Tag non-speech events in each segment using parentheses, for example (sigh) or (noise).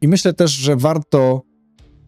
I myślę też, że warto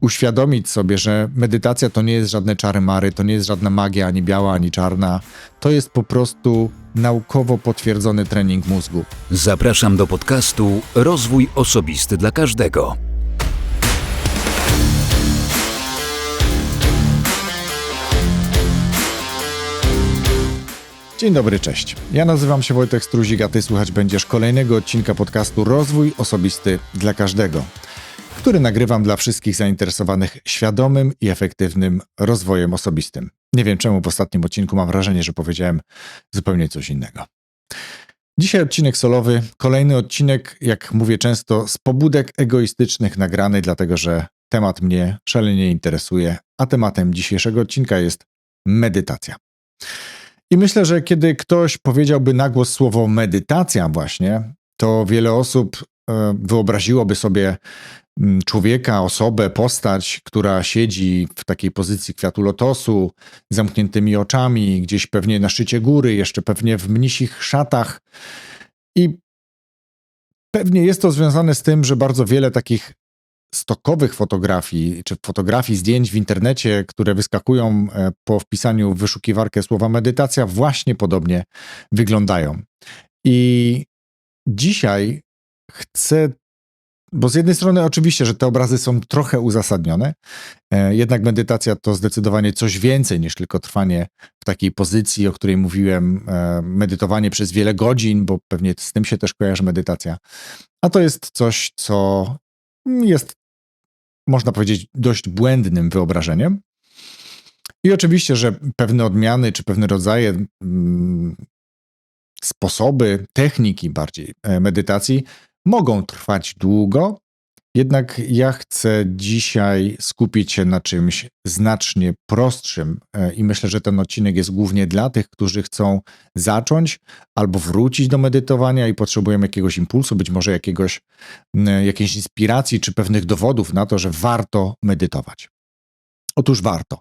uświadomić sobie, że medytacja to nie jest żadne czary-mary, to nie jest żadna magia ani biała, ani czarna. To jest po prostu naukowo potwierdzony trening mózgu. Zapraszam do podcastu Rozwój Osobisty dla Każdego. Dzień dobry, cześć. Ja nazywam się Wojtek Struzik, a ty słuchać będziesz kolejnego odcinka podcastu Rozwój Osobisty dla Każdego, który nagrywam dla wszystkich zainteresowanych świadomym i efektywnym rozwojem osobistym. Nie wiem czemu w ostatnim odcinku mam wrażenie, że powiedziałem zupełnie coś innego. Dzisiaj odcinek solowy, kolejny odcinek, jak mówię często, z pobudek egoistycznych nagrany, dlatego że temat mnie szalenie interesuje, a tematem dzisiejszego odcinka jest medytacja. I myślę, że kiedy ktoś powiedziałby na głos słowo medytacja, właśnie, to wiele osób e, wyobraziłoby sobie mm, człowieka, osobę, postać, która siedzi w takiej pozycji kwiatu lotosu, zamkniętymi oczami, gdzieś pewnie na szczycie góry, jeszcze pewnie w mnisich szatach. I pewnie jest to związane z tym, że bardzo wiele takich stokowych fotografii, czy fotografii zdjęć w internecie, które wyskakują e, po wpisaniu w wyszukiwarkę słowa medytacja, właśnie podobnie wyglądają. I dzisiaj chcę bo z jednej strony oczywiście, że te obrazy są trochę uzasadnione, e, jednak medytacja to zdecydowanie coś więcej niż tylko trwanie w takiej pozycji, o której mówiłem, e, medytowanie przez wiele godzin, bo pewnie z tym się też kojarzy medytacja. A to jest coś, co jest, można powiedzieć, dość błędnym wyobrażeniem. I oczywiście, że pewne odmiany czy pewne rodzaje, mm, sposoby, techniki bardziej e, medytacji mogą trwać długo, jednak ja chcę dzisiaj skupić się na czymś znacznie prostszym e, i myślę, że ten odcinek jest głównie dla tych, którzy chcą zacząć albo wrócić do medytowania i potrzebują jakiegoś impulsu, być może jakiegoś, jakiejś inspiracji czy pewnych dowodów na to, że warto medytować. Otóż warto.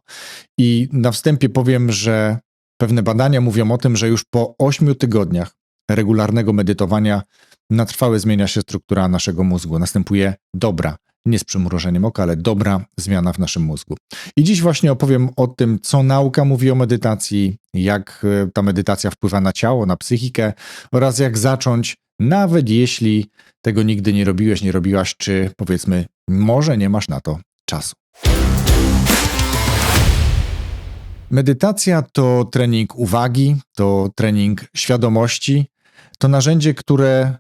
I na wstępie powiem, że pewne badania mówią o tym, że już po 8 tygodniach regularnego medytowania na trwałe zmienia się struktura naszego mózgu. Następuje dobra, nie z przymrużeniem oka, ale dobra zmiana w naszym mózgu. I dziś właśnie opowiem o tym, co nauka mówi o medytacji, jak e, ta medytacja wpływa na ciało, na psychikę oraz jak zacząć, nawet jeśli tego nigdy nie robiłeś, nie robiłaś, czy powiedzmy, może nie masz na to czasu. Medytacja to trening uwagi, to trening świadomości, to narzędzie, które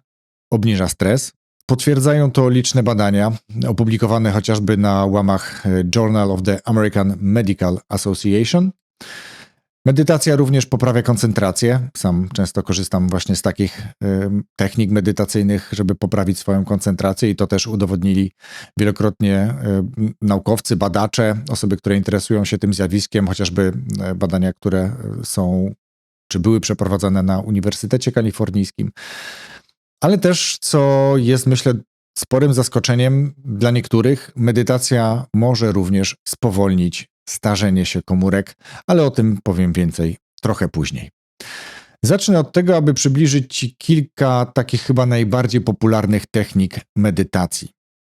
obniża stres. Potwierdzają to liczne badania opublikowane chociażby na łamach e, Journal of the American Medical Association. Medytacja również poprawia koncentrację. Sam często korzystam właśnie z takich y, technik medytacyjnych, żeby poprawić swoją koncentrację, i to też udowodnili wielokrotnie y, naukowcy, badacze, osoby, które interesują się tym zjawiskiem, chociażby badania, które są czy były przeprowadzane na Uniwersytecie Kalifornijskim ale też, co jest myślę sporym zaskoczeniem dla niektórych, medytacja może również spowolnić starzenie się komórek, ale o tym powiem więcej trochę później. Zacznę od tego, aby przybliżyć Ci kilka takich chyba najbardziej popularnych technik medytacji.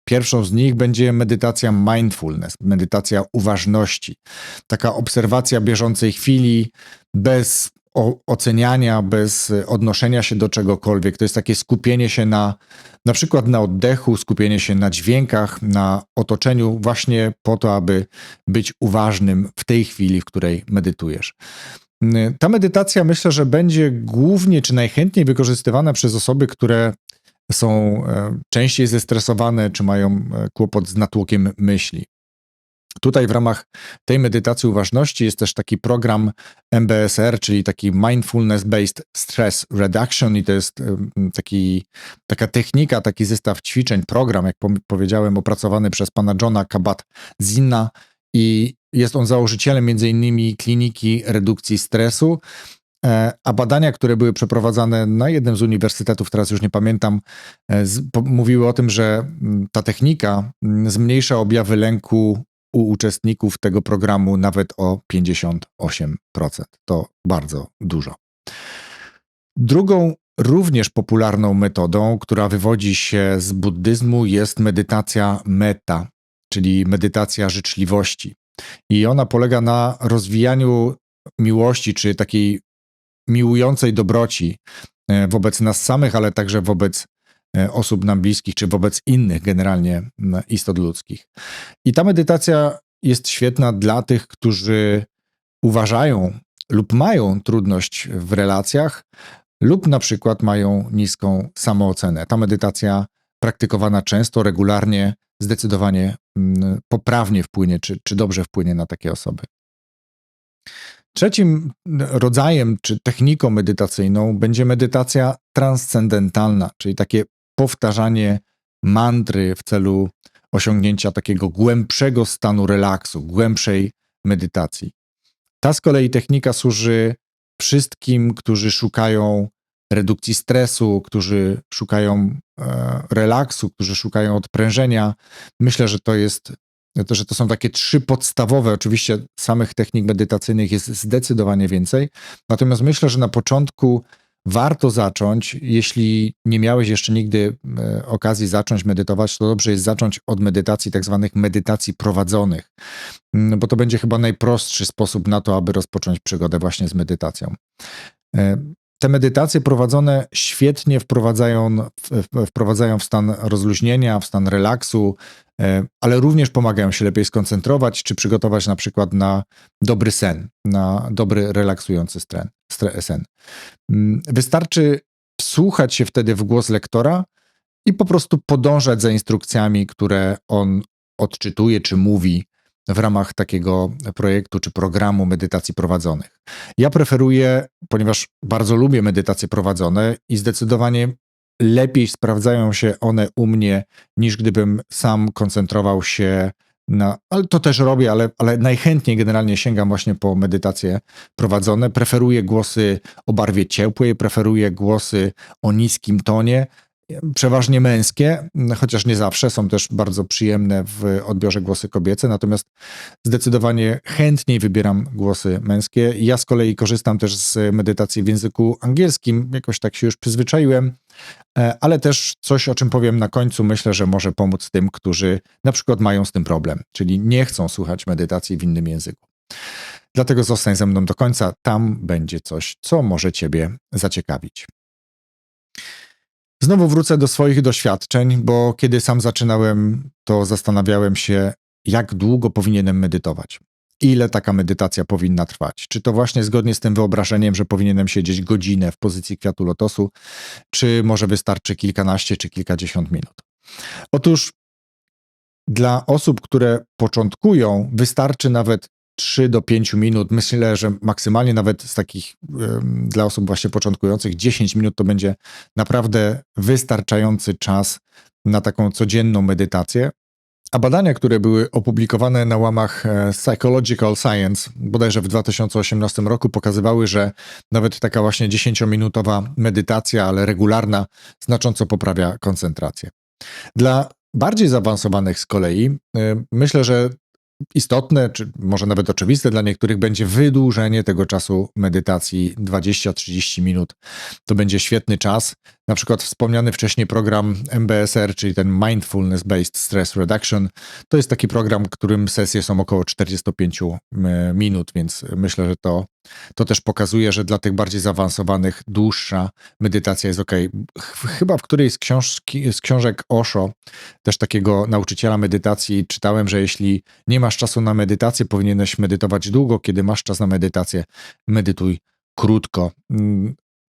Pierwszą z nich będzie medytacja mindfulness, medytacja uważności. Taka obserwacja bieżącej chwili bez oceniania, bez odnoszenia się do czegokolwiek. To jest takie skupienie się na, na przykład na oddechu, skupienie się na dźwiękach, na otoczeniu, właśnie po to, aby być uważnym w tej chwili, w której medytujesz. Ta medytacja myślę, że będzie głównie czy najchętniej wykorzystywana przez osoby, które są e, częściej zestresowane, czy mają e, kłopot z natłokiem myśli. Tutaj w ramach tej medytacji uważności jest też taki program MBSR, czyli taki Mindfulness Based Stress Reduction i to jest taki, taka technika, taki zestaw ćwiczeń, program, jak powiedziałem, opracowany przez pana Johna Kabat-Zinna i jest on założycielem między innymi kliniki redukcji stresu, e, a badania, które były przeprowadzane na jednym z uniwersytetów, teraz już nie pamiętam, e, mówiły o tym, że ta technika zmniejsza objawy lęku u uczestników tego programu nawet o 58%. To bardzo dużo. Drugą również popularną metodą, która wywodzi się z buddyzmu, jest medytacja metta, czyli medytacja życzliwości. I ona polega na rozwijaniu miłości, czy takiej miłującej dobroci e, wobec nas samych, ale także wobec osób nam bliskich, czy wobec innych generalnie istot ludzkich. I ta medytacja jest świetna dla tych, którzy uważają lub mają trudność w relacjach, lub na przykład mają niską samoocenę. Ta medytacja praktykowana często, regularnie, zdecydowanie poprawnie wpłynie, czy, czy dobrze wpłynie na takie osoby. Trzecim rodzajem czy techniką medytacyjną będzie medytacja transcendentalna, czyli takie powtarzanie mantry w celu osiągnięcia takiego głębszego stanu relaksu, głębszej medytacji. Ta z kolei technika służy wszystkim, którzy szukają redukcji stresu, którzy szukają e, relaksu, którzy szukają odprężenia. Myślę, że to jest, to, że to są takie trzy podstawowe. Oczywiście samych technik medytacyjnych jest zdecydowanie więcej. Natomiast myślę, że na początku warto zacząć, jeśli nie miałeś jeszcze nigdy e, okazji zacząć medytować, to dobrze jest zacząć od medytacji, tak zwanych medytacji prowadzonych, mm, bo to będzie chyba najprostszy sposób na to, aby rozpocząć przygodę właśnie z medytacją. Te medytacje prowadzone świetnie wprowadzają, wprowadzają w stan rozluźnienia, w stan relaksu, e, ale również pomagają się lepiej skoncentrować, czy przygotować na przykład na dobry sen, na dobry, relaksujący sen. Mm, wystarczy słuchać się wtedy w głos lektora i po prostu podążać za instrukcjami, które on odczytuje czy mówi w ramach takiego projektu czy programu medytacji prowadzonych. Ja preferuję, ponieważ bardzo lubię medytacje prowadzone i zdecydowanie lepiej sprawdzają się one u mnie, niż gdybym sam koncentrował się na. Ale to też robię, ale, ale najchętniej generalnie sięgam właśnie po medytacje prowadzone. Preferuję głosy o barwie ciepłej, preferuję głosy o niskim tonie przeważnie męskie, chociaż nie zawsze, są też bardzo przyjemne w odbiorze głosy kobiece, natomiast zdecydowanie chętniej wybieram głosy męskie. Ja z kolei korzystam też z medytacji w języku angielskim, jakoś tak się już przyzwyczaiłem, e, ale też coś, o czym powiem na końcu, myślę, że może pomóc tym, którzy na przykład mają z tym problem, czyli nie chcą słuchać medytacji w innym języku. Dlatego zostań ze mną do końca, tam będzie coś, co może Ciebie zaciekawić. Znowu wrócę do swoich doświadczeń, bo kiedy sam zaczynałem, to zastanawiałem się, jak długo powinienem medytować. Ile taka medytacja powinna trwać? Czy to właśnie zgodnie z tym wyobrażeniem, że powinienem siedzieć godzinę w pozycji kwiatu lotosu, czy może wystarczy kilkanaście czy kilkadziesiąt minut? Otóż dla osób, które początkują, wystarczy nawet 3 do 5 minut. Myślę, że maksymalnie nawet z takich dla osób właśnie początkujących 10 minut to będzie naprawdę wystarczający czas na taką codzienną medytację. A badania, które były opublikowane na łamach e, Psychological Science, bodajże w 2018 roku, pokazywały, że nawet taka właśnie 10-minutowa medytacja, ale regularna, znacząco poprawia koncentrację. Dla bardziej zaawansowanych z kolei, e, myślę, że istotne, czy może nawet oczywiste dla niektórych będzie wydłużenie tego czasu medytacji 20-30 minut. To będzie świetny czas. Na przykład wspomniany wcześniej program MBSR, czyli ten Mindfulness Based Stress Reduction, to jest taki program, którym sesje są około 45 minut, więc myślę, że to to też pokazuje, że dla tych bardziej zaawansowanych dłuższa medytacja jest ok. Chyba w którejś z, książki, z książek Osho, też takiego nauczyciela medytacji, czytałem, że jeśli nie masz czasu na medytację, powinieneś medytować długo. Kiedy masz czas na medytację, medytuj krótko.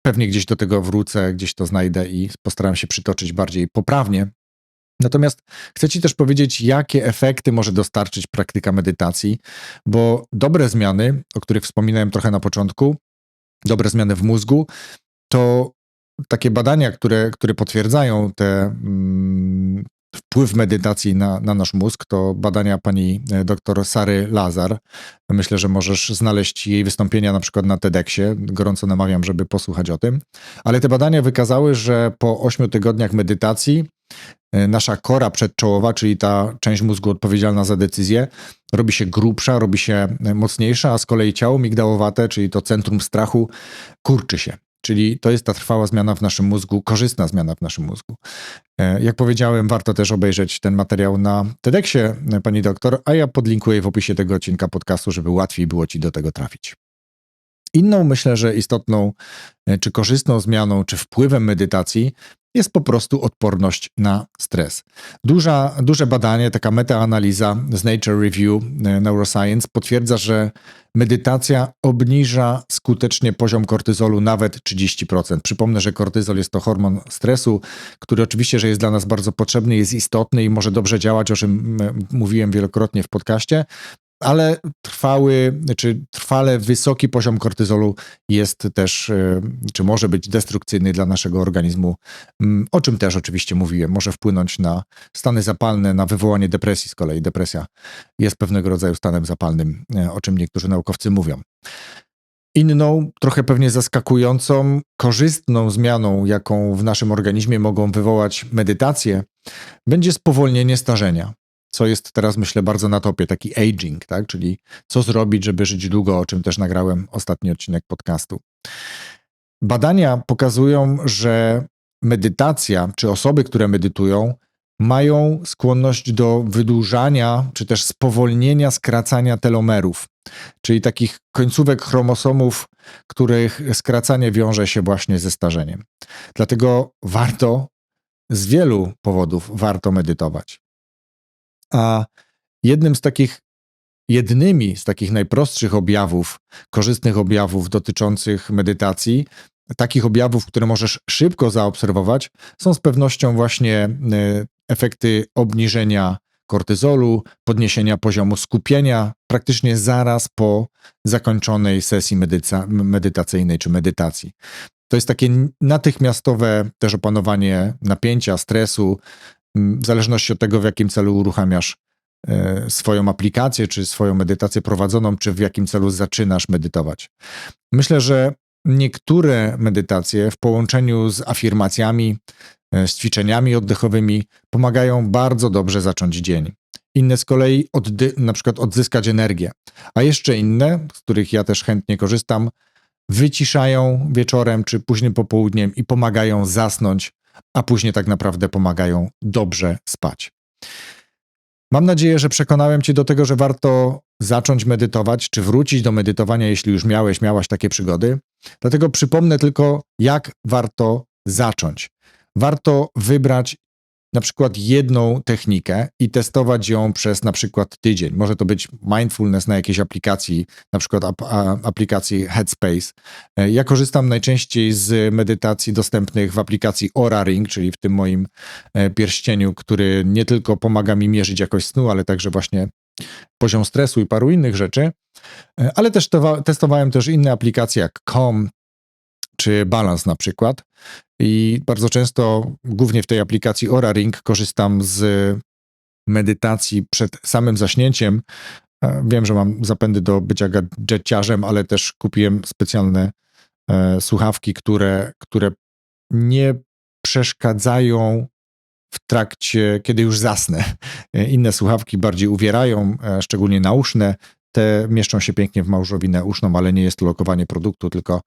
Pewnie gdzieś do tego wrócę, gdzieś to znajdę i postaram się przytoczyć bardziej poprawnie. Natomiast chcę Ci też powiedzieć, jakie efekty może dostarczyć praktyka medytacji, bo dobre zmiany, o których wspominałem trochę na początku, dobre zmiany w mózgu, to takie badania, które, które potwierdzają te, mm, wpływ medytacji na, na nasz mózg, to badania pani e, doktor Sary Lazar. Myślę, że możesz znaleźć jej wystąpienia na przykład na TEDxie. Gorąco namawiam, żeby posłuchać o tym. Ale te badania wykazały, że po 8 tygodniach medytacji E, nasza kora przedczołowa, czyli ta część mózgu odpowiedzialna za decyzję, robi się grubsza, robi się e, mocniejsza, a z kolei ciało migdałowate, czyli to centrum strachu, kurczy się. Czyli to jest ta trwała zmiana w naszym mózgu, korzystna zmiana w naszym mózgu. E, Jak powiedziałem, warto też obejrzeć ten materiał na TEDxie, e, pani doktor, a ja podlinkuję w opisie tego odcinka podcastu, żeby łatwiej było ci do tego trafić. Inną, myślę, że istotną e, czy korzystną zmianą, czy wpływem medytacji jest po prostu odporność na stres. Duża, duże badanie, taka metaanaliza z Nature Review e, Neuroscience potwierdza, że medytacja obniża skutecznie poziom kortyzolu nawet 30%. Przypomnę, że kortyzol jest to hormon stresu, który oczywiście, że jest dla nas bardzo potrzebny, jest istotny i może dobrze działać, o czym mówiłem wielokrotnie w podcaście, ale trwały, czy trwale wysoki poziom kortyzolu jest też, e, czy może być destrukcyjny dla naszego organizmu, m, o czym też oczywiście mówiłem. Może wpłynąć na stany zapalne, na wywołanie depresji z kolei. Depresja jest pewnego rodzaju stanem zapalnym, e, o czym niektórzy naukowcy mówią. Inną, trochę pewnie zaskakującą, korzystną zmianą, jaką w naszym organizmie mogą wywołać medytacje, będzie spowolnienie starzenia co jest teraz, myślę, bardzo na topie, taki aging, tak? czyli co zrobić, żeby żyć długo, o czym też nagrałem ostatni odcinek podcastu. Badania pokazują, że medytacja, czy osoby, które medytują, mają skłonność do wydłużania, czy też spowolnienia skracania telomerów, czyli takich końcówek chromosomów, których skracanie wiąże się właśnie ze starzeniem. Dlatego warto, z wielu powodów, warto medytować. A jednym z takich, jednymi z takich najprostszych objawów, korzystnych objawów dotyczących medytacji, takich objawów, które możesz szybko zaobserwować, są z pewnością właśnie e, efekty obniżenia kortyzolu, podniesienia poziomu skupienia praktycznie zaraz po zakończonej sesji medyca- medytacyjnej czy medytacji. To jest takie natychmiastowe też opanowanie napięcia, stresu, w zależności od tego, w jakim celu uruchamiasz e, swoją aplikację, czy swoją medytację prowadzoną, czy w jakim celu zaczynasz medytować. Myślę, że niektóre medytacje w połączeniu z afirmacjami, e, z ćwiczeniami oddechowymi pomagają bardzo dobrze zacząć dzień. Inne z kolei oddy- na przykład odzyskać energię, a jeszcze inne, z których ja też chętnie korzystam, wyciszają wieczorem czy późnym popołudniem i pomagają zasnąć a później tak naprawdę pomagają dobrze spać. Mam nadzieję, że przekonałem Cię do tego, że warto zacząć medytować, czy wrócić do medytowania, jeśli już miałeś, miałaś takie przygody. Dlatego przypomnę tylko, jak warto zacząć. Warto wybrać na przykład jedną technikę i testować ją przez na przykład tydzień. Może to być mindfulness na jakiejś aplikacji, na przykład ap aplikacji Headspace. E, ja korzystam najczęściej z medytacji dostępnych w aplikacji Aura Ring, czyli w tym moim e, pierścieniu, który nie tylko pomaga mi mierzyć jakość snu, ale także właśnie poziom stresu i paru innych rzeczy. E, ale też testowałem też inne aplikacje jak Calm czy Balance na przykład. I bardzo często, głównie w tej aplikacji Aura Ring, korzystam z medytacji przed samym zaśnięciem. E, wiem, że mam zapędy do bycia gadżeciarzem, ale też kupiłem specjalne e, słuchawki, które, które nie przeszkadzają w trakcie, kiedy już zasnę. E, inne słuchawki bardziej uwierają, e, szczególnie nauszne, te mieszczą się pięknie w małżowinę uszną, ale nie jest to lokowanie produktu, tylko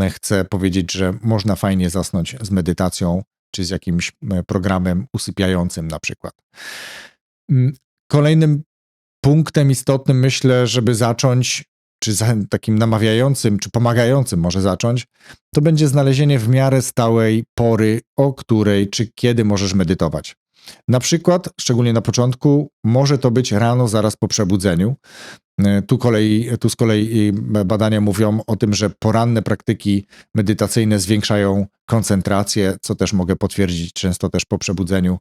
e, chcę powiedzieć, że można fajnie zasnąć z medytacją czy z jakimś e, programem usypiającym na przykład. Mm, kolejnym punktem istotnym, myślę, żeby zacząć, czy takim namawiającym, czy pomagającym może zacząć, to będzie znalezienie w miarę stałej pory, o której czy kiedy możesz medytować. Na przykład, szczególnie na początku, może to być rano zaraz po przebudzeniu. E, tu, kolei, tu z kolei badania mówią o tym, że poranne praktyki medytacyjne zwiększają koncentrację, co też mogę potwierdzić często też po przebudzeniu.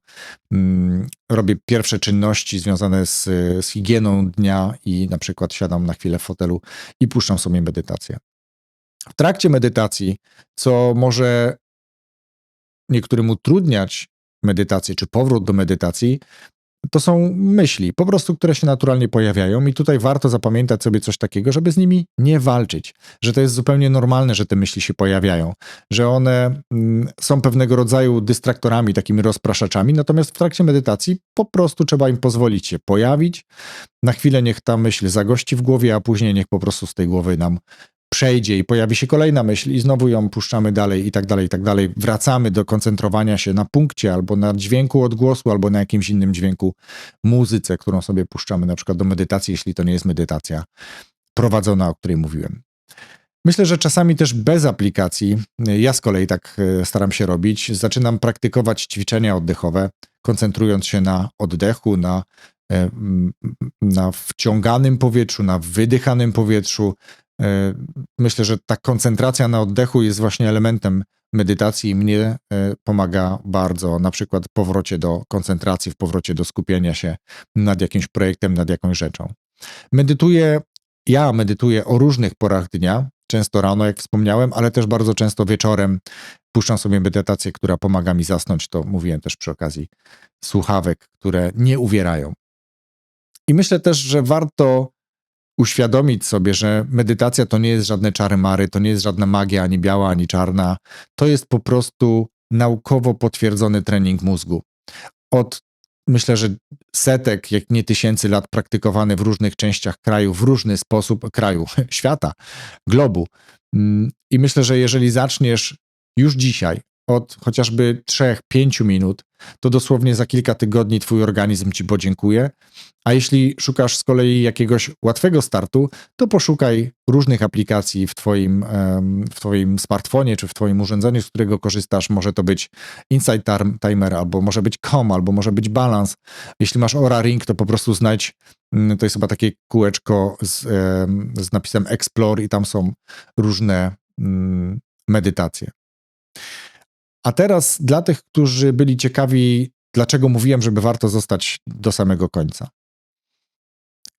Mm, robię pierwsze czynności związane z, z higieną dnia i na przykład siadam na chwilę w fotelu i puszczam sobie medytację. W trakcie medytacji, co może niektórym utrudniać medytację czy powrót do medytacji, to są myśli, po prostu, które się naturalnie pojawiają, i tutaj warto zapamiętać sobie coś takiego, żeby z nimi nie walczyć, że to jest zupełnie normalne, że te myśli się pojawiają, że one mm, są pewnego rodzaju dystraktorami, takimi rozpraszaczami, natomiast w trakcie medytacji po prostu trzeba im pozwolić się pojawić. Na chwilę niech ta myśl zagości w głowie, a później niech po prostu z tej głowy nam przejdzie i pojawi się kolejna myśl i znowu ją puszczamy dalej i tak dalej, i tak dalej. Wracamy do koncentrowania się na punkcie albo na dźwięku odgłosu, albo na jakimś innym dźwięku, muzyce, którą sobie puszczamy na przykład do medytacji, jeśli to nie jest medytacja prowadzona, o której mówiłem. Myślę, że czasami też bez aplikacji, ja z kolei tak e, staram się robić, zaczynam praktykować ćwiczenia oddechowe, koncentrując się na oddechu, na, e, na wciąganym powietrzu, na wydychanym powietrzu. E, Myślę, że ta koncentracja na oddechu jest właśnie elementem medytacji i mnie e, pomaga bardzo, na przykład w powrocie do koncentracji, w powrocie do skupienia się nad jakimś projektem, nad jakąś rzeczą. Medytuję, ja medytuję o różnych porach dnia, często rano, jak wspomniałem, ale też bardzo często wieczorem. Puszczam sobie medytację, która pomaga mi zasnąć. To mówiłem też przy okazji słuchawek, które nie uwierają. I myślę też, że warto uświadomić sobie, że medytacja to nie jest żadne czary mary, to nie jest żadna magia ani biała, ani czarna. To jest po prostu naukowo potwierdzony trening mózgu. Od myślę, że setek, jak nie tysięcy lat praktykowany w różnych częściach kraju, w różny sposób, kraju, (laughs) świata, globu. Mm, I myślę, że jeżeli zaczniesz już dzisiaj od chociażby 3-5 minut, to dosłownie za kilka tygodni twój organizm ci podziękuje. A jeśli szukasz z kolei jakiegoś łatwego startu, to poszukaj różnych aplikacji w twoim, w twoim smartfonie czy w twoim urządzeniu, z którego korzystasz. Może to być Insight Timer, albo może być Com, albo może być Balance. Jeśli masz Aura Ring, to po prostu znajdź, mm, to jest chyba takie kółeczko z, z napisem Explore i tam są różne mm, medytacje. A teraz dla tych, którzy byli ciekawi, dlaczego mówiłem, żeby warto zostać do samego końca.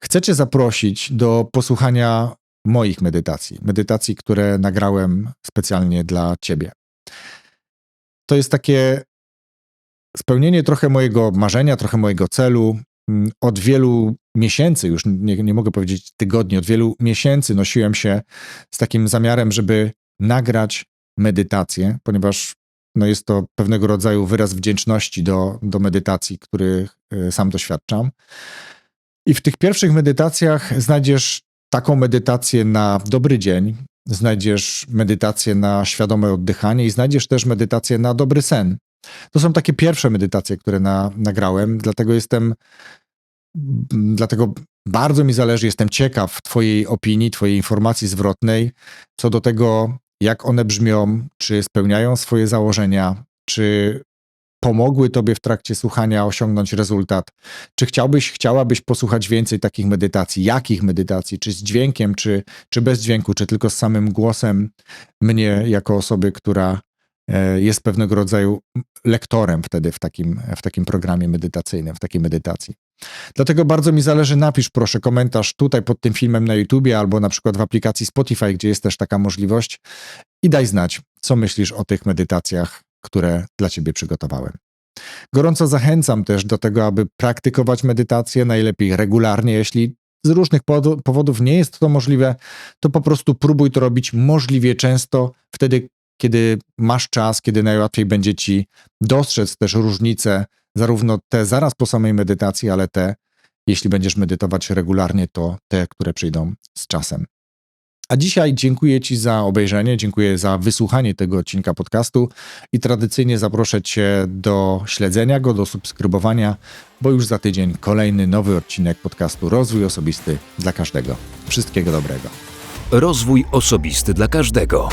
Chcę Cię zaprosić do posłuchania moich medytacji. Medytacji, które nagrałem specjalnie dla Ciebie. To jest takie spełnienie trochę mojego marzenia, trochę mojego celu. Mm, Od wielu miesięcy, już nie, nie mogę powiedzieć tygodni, od wielu miesięcy nosiłem się z takim zamiarem, żeby nagrać medytację, ponieważ no jest to pewnego rodzaju wyraz wdzięczności do, do medytacji, których y, sam doświadczam. I w tych pierwszych medytacjach znajdziesz taką medytację na dobry dzień, znajdziesz medytację na świadome oddychanie i znajdziesz też medytację na dobry sen. To są takie pierwsze medytacje, które na, nagrałem, dlatego jestem, dlatego bardzo mi zależy, jestem ciekaw Twojej opinii, Twojej informacji zwrotnej co do tego, jak one brzmią, czy spełniają swoje założenia, czy pomogły Tobie w trakcie słuchania osiągnąć rezultat. Czy chciałbyś, chciałabyś posłuchać więcej takich medytacji? Jakich medytacji? Czy z dźwiękiem, czy, czy bez dźwięku, czy tylko z samym głosem mnie, jako osoby, która jest pewnego rodzaju lektorem wtedy w takim, w takim programie medytacyjnym, w takiej medytacji. Dlatego bardzo mi zależy, napisz proszę komentarz tutaj pod tym filmem na YouTubie albo na przykład w aplikacji Spotify, gdzie jest też taka możliwość i daj znać, co myślisz o tych medytacjach, które dla Ciebie przygotowałem. Gorąco zachęcam też do tego, aby praktykować medytację najlepiej regularnie. Jeśli z różnych powodów nie jest to możliwe, to po prostu próbuj to robić możliwie często, wtedy, kiedy masz czas, kiedy najłatwiej będzie Ci dostrzec też różnice, zarówno te zaraz po samej medytacji, ale te, jeśli będziesz medytować regularnie, to te, które przyjdą z czasem. A dzisiaj dziękuję Ci za obejrzenie, dziękuję za wysłuchanie tego odcinka podcastu i tradycyjnie zaproszę Cię do śledzenia go, do subskrybowania, bo już za tydzień kolejny nowy odcinek podcastu Rozwój Osobisty dla każdego. Wszystkiego dobrego. Rozwój osobisty dla każdego.